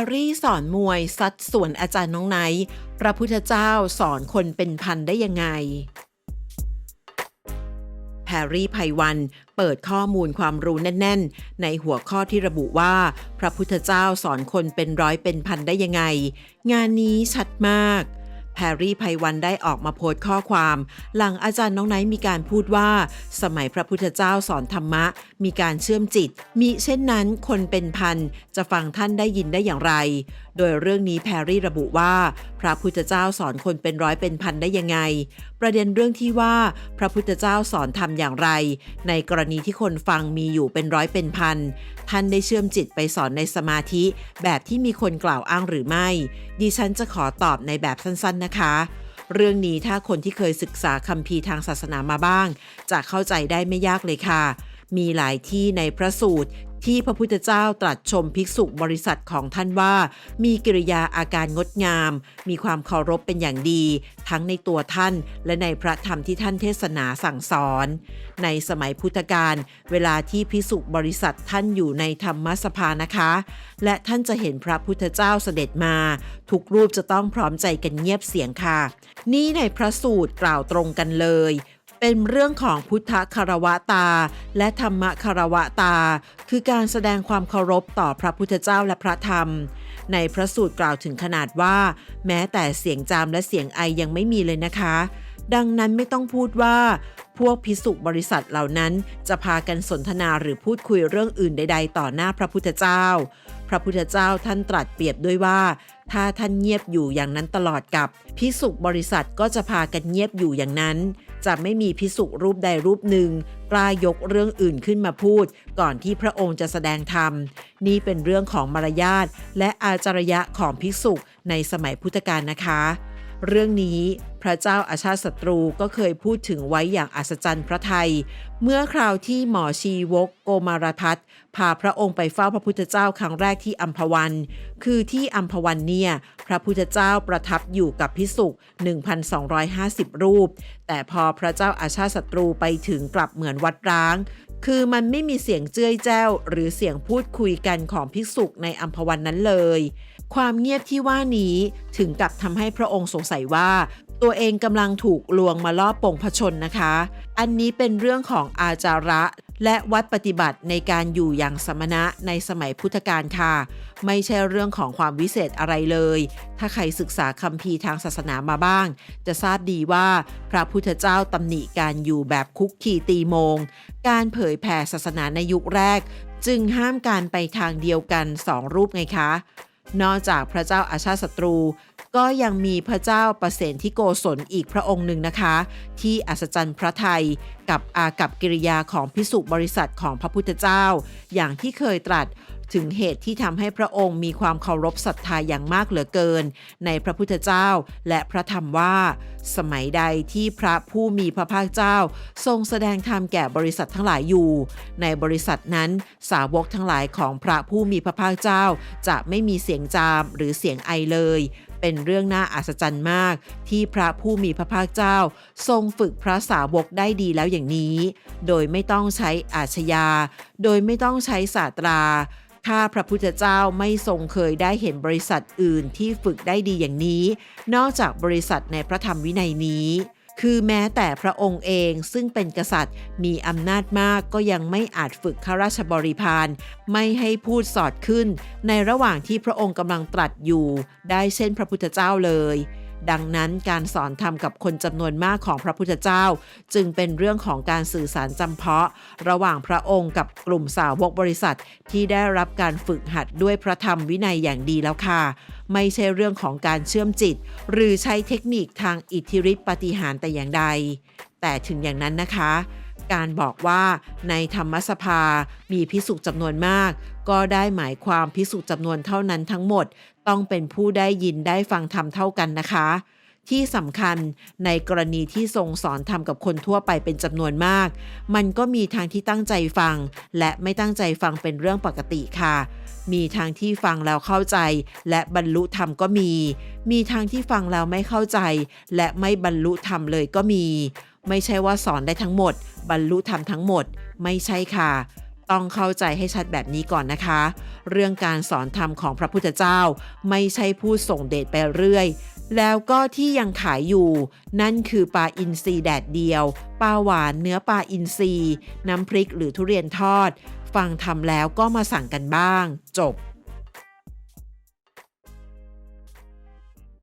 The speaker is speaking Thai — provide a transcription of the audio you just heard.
รรี่สอนมวยซัดส่วนอาจารย์น้องไนท์พระพุทธเจ้าสอนคนเป็นพันได้ยังไงแพรรี่ไพวันเปิดข้อมูลความรู้แน่น ๆ ในหัวข้อที่ระบุว่า พระพุทธเจ้าสอนคนเป็นร้อยเป็นพันได้ยังไง งานนี้ชัดมาก แพรรี่ไพวันได้ออกมาโพสต์ข้อความ หลังอาจารย์น้องไนท์มีการพูดว่า สมัยพระพุทธเจ้าสอนธรรมะ มีการเชื่อมจิต มิเช่นนั้นคนเป็นพัน จะฟังท่านได้ยินได้อย่างไร โดยเรื่องนี้แพรรี่ระบุว่า พระพุทธเจ้าสอนคนเป็นร้อยเป็นพันได้ยังไง ประเด็นเรื่องที่ว่าพระพุทธเจ้าสอนทำอย่างไร ในกรณีที่คนฟังมีอยู่เป็นร้อยเป็นพัน ท่านได้เชื่อมจิตไปสอนในสมาธิ แบบที่มีคนกล่าวอ้างหรือไม่ ดิฉันจะขอตอบในแบบสั้นๆนะคะเรื่องนี้ถ้าคนที่เคยศึกษาคัมภีร์ทางศาสนามาบ้าง จะเข้าใจได้ไม่ยากเลยค่ะ มีหลายที่ในพระสูตร ที่พระพุทธเจ้าตรัสชมภิกษุบริษัทของท่านว่า มีกิริยาอาการงดงาม มีความเคารพเป็นอย่างดี ทั้งในตัวท่านและในพระธรรมที่ท่านเทศนาสั่งสอน ในสมัยพุทธกาลเวลาที่ภิกษุบริษัทท่านอยู่ในธรรมสภานะคะ และท่านจะเห็นพระพุทธเจ้าเสด็จมา ทุกรูปจะต้องพร้อมใจกันเงียบเสียงค่ะ นี่ในพระสูตรกล่าวตรงกันเลย เป็นเรื่องของพุทธคารวะตา และธรรมคารวะตา คือการแสดงความเคารพต่อพระพุทธเจ้าและพระธรรม ในพระสูตรกล่าวถึงขนาดว่า แม้แต่เสียงจามและเสียงไอยังไม่มีเลยนะคะ ดังนั้นไม่ต้องพูดว่า พวกพิสุบริษัทเหล่านั้นจะพากันสนทนาหรือพูดคุยเรื่องอื่นใด ๆ ต่อหน้าพระพุทธเจ้า พระพุทธเจ้าท่านตรัสเปรียบด้วยว่าถ้าท่านเงียบอยู่อย่างนั้นตลอดกับพิสุบริษัทก็จะพากันเงียบอยู่อย่างนั้น จะไม่มีพิสุรูปใดรูปหนึ่ง กล้ายกเรื่องอื่นขึ้นมาพูด ก่อนที่พระองค์จะแสดงธรรม นี่เป็นเรื่องของมารยาทและอาจารยะของภิกษุในสมัยพุทธกาลนะคะ เรื่องนี้ พระเจ้าอาชาติศัตรูก็เคยพูดถึงไว้อย่างอัศจรรย์พระไทย เมื่อคราวที่หมอชีวกโกมารพัฒน์พาพระองค์ไปเฝ้าพระพุทธเจ้าครั้งแรกที่อัมพวัน คือที่อัมพวันเนี่ยพระพุทธเจ้าประทับอยู่กับพิสุก1,250 รูป แต่พอพระเจ้าอาชาติศัตรูไปถึงกลับเหมือนวัดร้าง คือมันไม่มีเสียงเจ้ยแจ้ว หรือเสียงพูดคุยกันของภิกษุในอัมพวันนั้นเลย ความเงียบที่ว่านี้ถึงกับทำให้พระองค์สงสัยว่า ตัวเองกำลังถูกลวงมาล่อปงพชนนะคะ อันนี้เป็นเรื่องของอาจาระและวัดปฏิบัติในการอยู่อย่างสมณะในสมัยพุทธกาลค่ะ ไม่ใช่เรื่องของความวิเศษอะไรเลย ถ้าใครศึกษาคัมภีร์ทางศาสนามาบ้าง จะทราบดีว่าพระพุทธเจ้าตำหนิการอยู่แบบคุกคีตีโมง การเผยแผ่ศาสนาในยุคแรก จึงห้ามการไปทางเดียวกันสองรูปไงคะ นอกจากพระเจ้าอาชาติศัตรู ก็ยังมีพระเจ้าประเสนที่โกศลอีกพระองค์หนึ่งนะคะ ที่อัศจรรย์พระไทยกับอากับกิริยาของพิสุบริษัทของพระพุทธเจ้า อย่างที่เคยตรัสถึงเหตุที่ทำให้พระองค์มีความเคารพศรัทธาอย่างมากเหลือเกิน ในพระพุทธเจ้าและพระธรรมว่า สมัยใดที่พระผู้มีพระภาคเจ้า ทรงแสดงธรรมแก่บริษัททั้งหลายอยู่ ในบริษัทนั้นสาวกทั้งหลายของพระผู้มีพระภาคเจ้า จะไม่มีเสียงจามหรือเสียงไอเลย เป็นเรื่องน่าอัศจรรย์มาก ที่พระผู้มีพระภาคเจ้า ทรงฝึกพระสาวกได้ดีแล้วอย่างนี้ โดยไม่ต้องใช้อาชญา โดยไม่ต้องใช้ศาสตราข้าพระพุทธเจ้าไม่ทรงเคยได้เห็นบริษัทอื่นที่ฝึกได้ดีอย่างนี้ นอกจากบริษัทในพระธรรมวินัยนี้ คือแม้แต่พระองค์เองซึ่งเป็นกษัตริย์มีอำนาจมากก็ยังไม่อาจฝึกข้าราชบริพารไม่ให้พูดสอดขึ้น ในระหว่างที่พระองค์กำลังตรัสอยู่ ได้เช่นพระพุทธเจ้าเลย ดังนั้นการสอนธรรมกับคนจำนวนมากของพระพุทธเจ้า จึงเป็นเรื่องของการสื่อสารจำเพาะ ระหว่างพระองค์กับกลุ่มสาวกบริษัท ที่ได้รับการฝึกหัดด้วยพระธรรมวินัยอย่างดีแล้วค่ะ ไม่ใช่เรื่องของการเชื่อมจิต หรือใช้เทคนิคทางอิทธิฤทธิปฏิหารแต่อย่างใด แต่ถึงอย่างนั้นนะคะ การบอกว่าในธรรมสภามีพิสุจำนวนมาก ก็ได้หมายความพิสุจำนวนเท่านั้นทั้งหมด ต้องเป็นผู้ได้ยินได้ฟังธรรมเท่ากันนะคะ ที่สำคัญในกรณีที่ทรงสอนธรรมกับคนทั่วไปเป็นจำนวนมาก มันก็มีทางที่ตั้งใจฟัง และไม่ตั้งใจฟังเป็นเรื่องปกติค่ะมีทางที่ฟังแล้วเข้าใจ และบรรลุธรรมก็มี มีทางที่ฟังแล้วไม่เข้าใจ และไม่บรรลุธรรมเลยก็มี ไม่ใช่ว่าสอนได้ทั้งหมด บรรลุธรรมทั้งหมด ไม่ใช่ค่ะ ต้องเข้าใจให้ชัดแบบนี้ก่อนนะคะ เรื่องการสอนธรรมของพระพุทธเจ้า ไม่ใช่พูดส่งเดชไปเรื่อย แล้วก็ที่ยังขายอยู่ นั่นคือปลาอินทรีแดดเดียวปลาหวานเนื้อปลาอินทรีน้ำพริกหรือทุเรียนทอด ฟังทำแล้วก็มาสั่งกันบ้าง จบ